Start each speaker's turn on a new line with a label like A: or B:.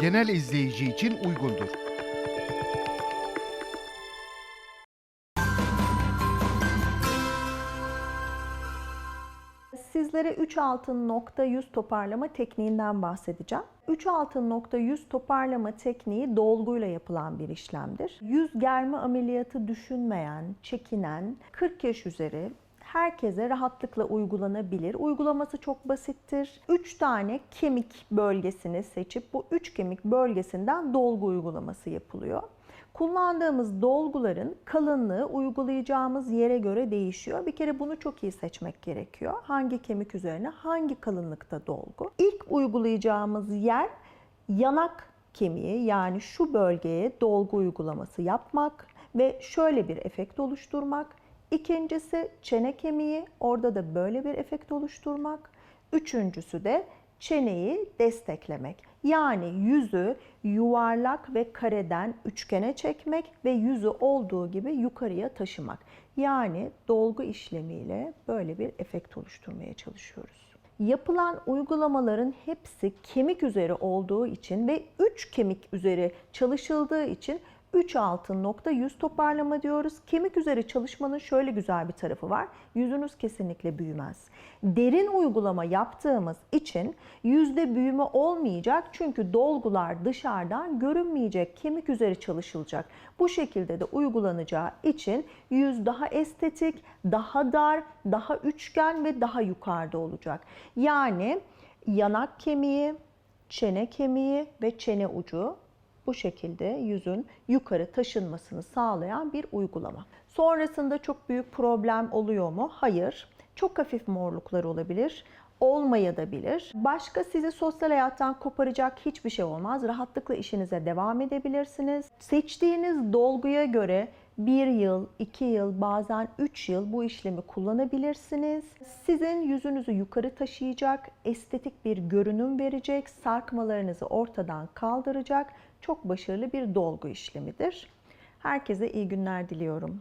A: genel izleyici için uygundur.
B: Sizlere 3 altın nokta yüz toparlama tekniğinden bahsedeceğim. 3 altın nokta yüz toparlama tekniği dolguyla yapılan bir işlemdir. Yüz germe ameliyatı düşünmeyen, çekinen, 40 yaş üzeri herkese rahatlıkla uygulanabilir. Uygulaması çok basittir. 3 tane kemik bölgesini seçip bu 3 kemik bölgesinden dolgu uygulaması yapılıyor. Kullandığımız dolguların kalınlığı uygulayacağımız yere göre değişiyor. Bir kere bunu çok iyi seçmek gerekiyor. Hangi kemik üzerine hangi kalınlıkta dolgu? İlk uygulayacağımız yer yanak kemiği yani şu bölgeye dolgu uygulaması yapmak ve şöyle bir efekt oluşturmak. İkincisi çene kemiği, orada da böyle bir efekt oluşturmak. Üçüncüsü de çeneyi desteklemek. Yani yüzü yuvarlak ve kareden üçgene çekmek ve yüzü olduğu gibi yukarıya taşımak. Yani dolgu işlemiyle böyle bir efekt oluşturmaya çalışıyoruz. Yapılan uygulamaların hepsi kemik üzeri olduğu için ve 3 kemik üzeri çalışıldığı için 3 altın nokta yüz toparlama diyoruz. Kemik üzeri çalışmanın şöyle güzel bir tarafı var. Yüzünüz kesinlikle büyümez. Derin uygulama yaptığımız için yüzde büyüme olmayacak. Çünkü dolgular dışarıdan görünmeyecek. Kemik üzeri çalışılacak. Bu şekilde de uygulanacağı için yüz daha estetik, daha dar, daha üçgen ve daha yukarıda olacak. Yani yanak kemiği, çene kemiği ve çene ucu bu şekilde yüzün yukarı taşınmasını sağlayan bir uygulama. Sonrasında çok büyük problem oluyor mu? Hayır. Çok hafif morluklar olabilir. Olmayabilir. Başka sizi sosyal hayattan koparacak hiçbir şey olmaz. Rahatlıkla işinize devam edebilirsiniz. Seçtiğiniz dolguya göre 1 yıl, 2 yıl, bazen 3 yıl bu işlemi kullanabilirsiniz. Sizin yüzünüzü yukarı taşıyacak, estetik bir görünüm verecek, sarkmalarınızı ortadan kaldıracak çok başarılı bir dolgu işlemidir. Herkese iyi günler diliyorum.